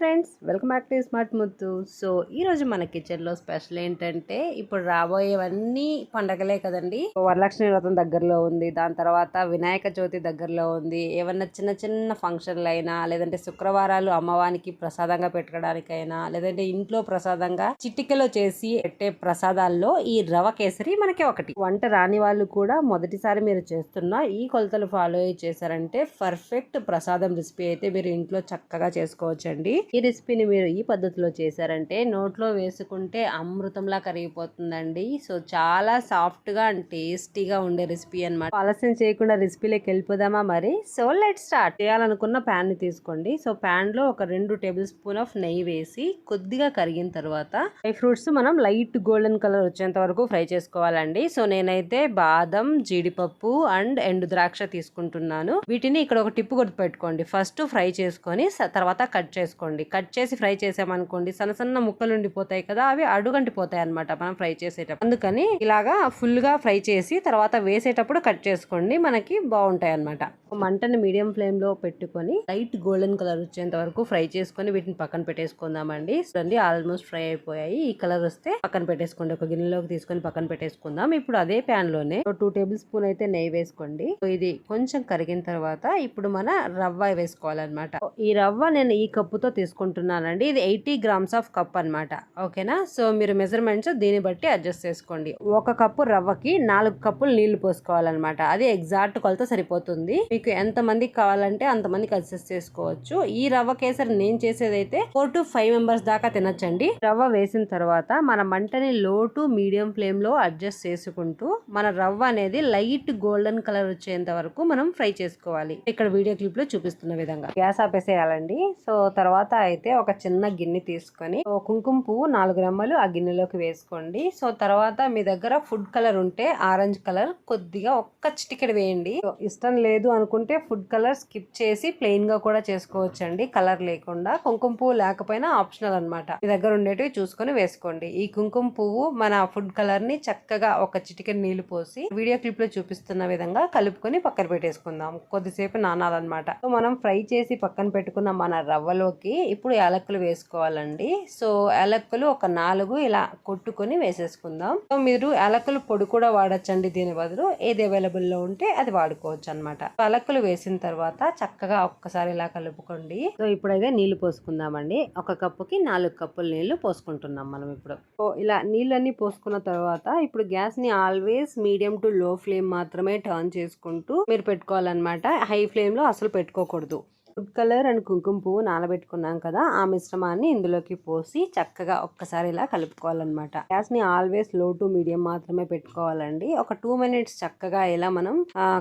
Friends welcome back to smart Muthu so ఈ రోజు మన కిచెన్లో స్పెషల్ ఏంటంటే ఇప్పుడు రాబోయేవన్నీ పండగలే కదండి. వరలక్ష్మి వ్రతం దగ్గరలో ఉంది దాని తర్వాత వినాయక చవితి దగ్గరలో ఉంది. ఏమన్నా చిన్న చిన్న ఫంక్షన్లు అయినా లేదంటే శుక్రవారాలు అమ్మవారికి ప్రసాదంగా పెట్టుకోవడానికైనా లేదంటే ఇంట్లో ప్రసాదంగా చిట్టికలో చేసి పెట్టే ప్రసాదాల్లో ఈ రవ కేసరి మనకి ఒకటి. వంట రాని వాళ్ళు కూడా మొదటిసారి మీరు చేస్తున్న ఈ కొలతలు ఫాలో చేశారంటే పర్ఫెక్ట్ ప్రసాదం రెసిపీ అయితే మీరు ఇంట్లో చక్కగా చేసుకోవచ్చండి. ఈ రెసిపీని మీరు ఈ పద్ధతిలో చేశారంటే నోట్లో వేసుకుంటే అమృతంలా కరిగిపోతుందండి. సో చాలా సాఫ్ట్గా అండ్ టేస్టీగా ఉండే రెసిపీ అన్నమాట. ఆలస్యం చేయకుండా రెసిపీలోకి వెళ్ళిపోదామా మరి? So let start. చేయాలనుకున్న ప్యాన్ని తీసుకోండి. సో ప్యాన్లో ఒక రెండు టేబుల్ స్పూన్ ఆఫ్ నెయ్యి వేసి కొద్దిగా కరిగిన తర్వాత డ్రై ఫ్రూట్స్ మనం లైట్ గోల్డెన్ కలర్ వచ్చేంత వరకు ఫ్రై చేసుకోవాలండి. సో నేనైతే బాదం జీడిపప్పు అండ్ ఎండు ద్రాక్ష తీసుకుంటున్నాను. వీటిని ఇక్కడ ఒక టిప్పు గుర్తుపెట్టుకోండి. ఫస్ట్ ఫ్రై చేసుకొని తర్వాత కట్ చేసుకోండి. కట్ చేసి ఫ్రై చేసామనుకోండి సన్న సన్న ముక్కలు ఉండిపోతాయి కదా అవి అడుగంటిపోతాయి అనమాట మనం ఫ్రై చేసేటప్పుడు. అందుకని ఇలాగా ఫుల్గా ఫ్రై చేసి తర్వాత వేసేటప్పుడు కట్ చేసుకోండి. మనకి బాగుంటాయి అనమాట మంటని మీడియం ఫ్లేమ్లో పెట్టుకొని లైట్ గోల్డెన్ కలర్ వచ్చేంత వరకు ఫ్రై చేసుకొని వీటిని పక్కన పెట్టేసుకుందామండి. చూడండి ఆల్మోస్ట్ ఫ్రై అయిపోయాయి. ఈ కలర్ వస్తే పక్కన పెట్టేసుకోండి. ఒక గిన్నెలోకి తీసుకొని పక్కన పెట్టేసుకుందాం. ఇప్పుడు అదే ప్యాన్లోనే టూ టేబుల్ స్పూన్ అయితే నెయ్యి వేసుకోండి. ఇది కొంచెం కరిగిన తర్వాత ఇప్పుడు మన రవ్వ వేసుకోవాలన్నమాట. ఈ రవ్వ నేను ఈ కప్పుతో తీసుకుంటున్నానండి. ఇది ఎయిటీ గ్రామ్స్ ఆఫ్ కప్ అన్నమాట. ఓకేనా? సో మీరు మెజర్మెంట్స్ దీన్ని బట్టి అడ్జస్ట్ చేసుకోండి. ఒక కప్పు రవ్వకి నాలుగు కప్పులు నీళ్ళు పోసుకోవాలన్నమాట. అది ఎగ్జాక్ట్ కొలత సరిపోతుంది. మీకు ఎంత మందికి కావాలంటే అంత మందికి అడ్జస్ట్ చేసుకోవచ్చు. ఈ రవ్వ కేసరి నేను చేసేదైతే ఫోర్ టు ఫైవ్ మెంబర్స్ దాకా తినొచ్చండి. రవ్వ వేసిన తర్వాత మన మంటని లో టు మీడియం ఫ్లేమ్లో అడ్జస్ట్ చేసుకుంటూ మన రవ్వ అనేది లైట్ గోల్డెన్ కలర్ వచ్చేంత వరకు మనం ఫ్రై చేసుకోవాలి. ఇక్కడ వీడియో క్లిప్లో చూపిస్తున్న విధంగా. గ్యాస్ ఆపేసేయాలండి. సో తర్వాత అయితే ఒక చిన్న గిన్నె తీసుకొని ఓ కుంకుమ పువ్వు నాలుగు రెమ్మలు ఆ గిన్నెలోకి వేసుకోండి. సో తర్వాత మీ దగ్గర ఫుడ్ కలర్ ఉంటే ఆరెంజ్ కలర్ కొద్దిగా ఒక్క చిటికెడు వేయండి. ఇష్టం లేదు అనుకుంటే ఫుడ్ కలర్ స్కిప్ చేసి ప్లెయిన్గా కూడా చేసుకోవచ్చండి కలర్ లేకుండా. కుంకుమ పువ్వు లేకపోయినా ఆప్షనల్ అన్నమాట. మీ దగ్గర ఉండేటివి చూసుకొని వేసుకోండి. ఈ కుంకుమ పువ్వు మన ఫుడ్ కలర్ని చక్కగా ఒక చిటికెడు నీళ్ళు పోసి వీడియో క్లిప్లో చూపిస్తున్న విధంగా కలుపుకొని పక్కన పెట్టేసుకుందాం. కొద్దిసేపు నానాలన్నమాట. సో మనం ఫ్రై చేసి పక్కన పెట్టుకున్న మన రవ్వలోకి ఇప్పుడు యాలక్కులు వేసుకోవాలండి. సో యాలక్కులు ఒక నాలుగు ఇలా కొట్టుకొని వేసేసుకుందాం. సో మీరు యాలక్కుల పొడి కూడా వాడచ్చండి. దీని బదులు ఏది అవైలబుల్లో ఉంటే అది వాడుకోవచ్చు అనమాట యాలక్కులు వేసిన తర్వాత చక్కగా ఒక్కసారి ఇలా కలుపుకోండి. సో ఇప్పుడైతే నీళ్ళు పోసుకుందామండి. ఒక కప్పుకి నాలుగు కప్పులు నీళ్ళు పోసుకుంటున్నాం మనం ఇప్పుడు. సో ఇలా నీళ్ళన్నీ పోసుకున్న తర్వాత ఇప్పుడు గ్యాస్ని always medium to low flame మాత్రమే టర్న్ చేసుకుంటూ మీరు పెట్టుకోవాలన్నమాట. హై ఫ్లేమ్లో అసలు పెట్టుకోకూడదు. ఫుడ్ కలర్ అండ్ కుంకుమ పువ్వు నానబెట్టుకున్నాం కదా ఆ మిశ్రమాన్ని ఇందులోకి పోసి చక్కగా ఒక్కసారి ఇలా కలుపుకోవాలన్నమాట. గ్యాస్ని ఆల్వేస్లో టు మీడియం మాత్రమే పెట్టుకోవాలండి. ఒక టూ మినిట్స్ చక్కగా ఇలా మనం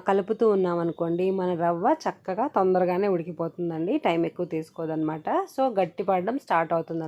కలుపుతూ ఉన్నాం అనుకోండి మన రవ్వ చక్కగా తొందరగానే ఉడికిపోతుందండి. టైం ఎక్కువ తీసుకోదన్నమాట. సో గట్టి పడడం స్టార్ట్ అవుతుంది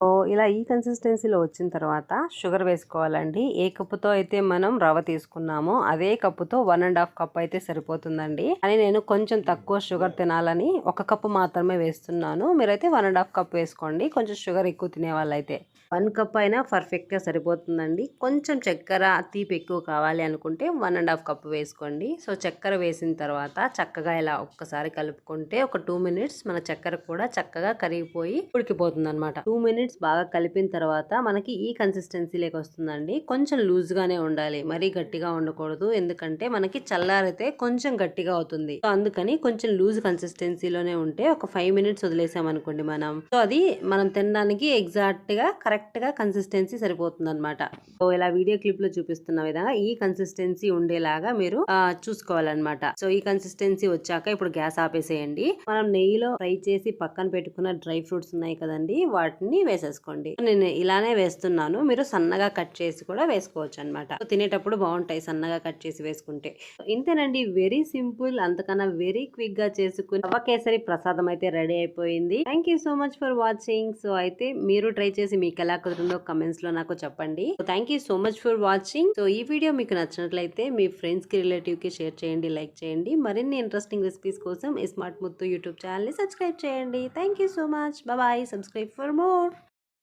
సో ఇలా ఈ కన్సిస్టెన్సీలో వచ్చిన తర్వాత షుగర్ వేసుకోవాలండి. ఏ కప్పుతో అయితే మనం రవ్వ తీసుకున్నామో అదే కప్పుతో వన్ అండ్ హాఫ్ కప్ అయితే సరిపోతుందండి. అని నేను కొంచెం తక్కువ షుగర్ తినాలని ఒక కప్పు మాత్రమే వేస్తున్నాను. మీరైతే వన్ అండ్ హాఫ్ కప్ వేసుకోండి. కొంచెం షుగర్ ఎక్కువ తినే వాళ్ళైతే వన్ కప్ అయినా పర్ఫెక్ట్గా సరిపోతుందండి. కొంచెం చక్కెర తీపి ఎక్కువ కావాలి అనుకుంటే వన్ అండ్ హాఫ్ కప్ వేసుకోండి. సో చక్కెర వేసిన తర్వాత చక్కగా ఇలా ఒక్కసారి కలుపుకుంటే ఒక టూ మినిట్స్ మన చక్కెర కూడా చక్కగా కరిగిపోయి ఉడికిపోతుంది అనమాట టూ మినిట్స్ బాగా కలిపిన తర్వాత మనకి ఈ కన్సిస్టెన్సీలోకి వస్తుందండి. కొంచెం లూజ్ గానే ఉండాలి. మరీ గట్టిగా ఉండకూడదు. ఎందుకంటే మనకి చల్లారితే కొంచెం గట్టిగా అవుతుంది. సో అందుకని కొంచెం లూజ్ కన్సిస్టెన్సీలోనే ఉంటే ఒక ఫైవ్ మినిట్స్ వదిలేసాం అనుకోండి మనం. సో అది మనం తినడానికి ఎగ్జాక్ట్గా కరెక్ట్గా కన్సిస్టెన్సీ సరిపోతుంది అనమాట సో ఇలా వీడియో క్లిప్లో చూపిస్తున్న విధంగా ఈ కన్సిస్టెన్సీ ఉండేలాగా మీరు చూసుకోవాలన్నమాట. సో ఈ కన్సిస్టెన్సీ వచ్చాక ఇప్పుడు గ్యాస్ ఆపేసేయండి. మనం నెయ్యిలో ఫ్రై చేసి పక్కన పెట్టుకున్న డ్రై ఫ్రూట్స్ ఉన్నాయి కదండి. వాటిని వేసేసుకోండి. నేను ఇలానే వేస్తున్నాను. మీరు సన్నగా కట్ చేసి కూడా వేసుకోవచ్చు అనమాట తినేటప్పుడు బాగుంటాయి సన్నగా కట్ చేసి వేసుకుంటే. ఇంతేనండి. Very simple. అంతకన్నా వెరీ క్విక్గా చేసుకుని రవ్వ కేసరి ప్రసాదం అయితే రెడీ అయిపోయింది. Thank you so much for watching. So అయితే మీరు ట్రై చేసి మీకు ఎలా కుదిరిందో కమెంట్స్లో నాకు చెప్పండి. Thank you so much for watching. So ఈ వీడియో మీకు నచ్చినట్లయితే మీ ఫ్రెండ్స్కి రిలేటివ్కి షేర్ చేయండి లైక్ చేయండి. మరిన్ని ఇంట్రెస్టింగ్ రెసిపీస్ కోసం స్మార్ట్ ముత్తు యూట్యూబ్ ఛానల్ని సబ్స్క్రైబ్ చేయండి. Thank you so much. Bye. Subscribe for more.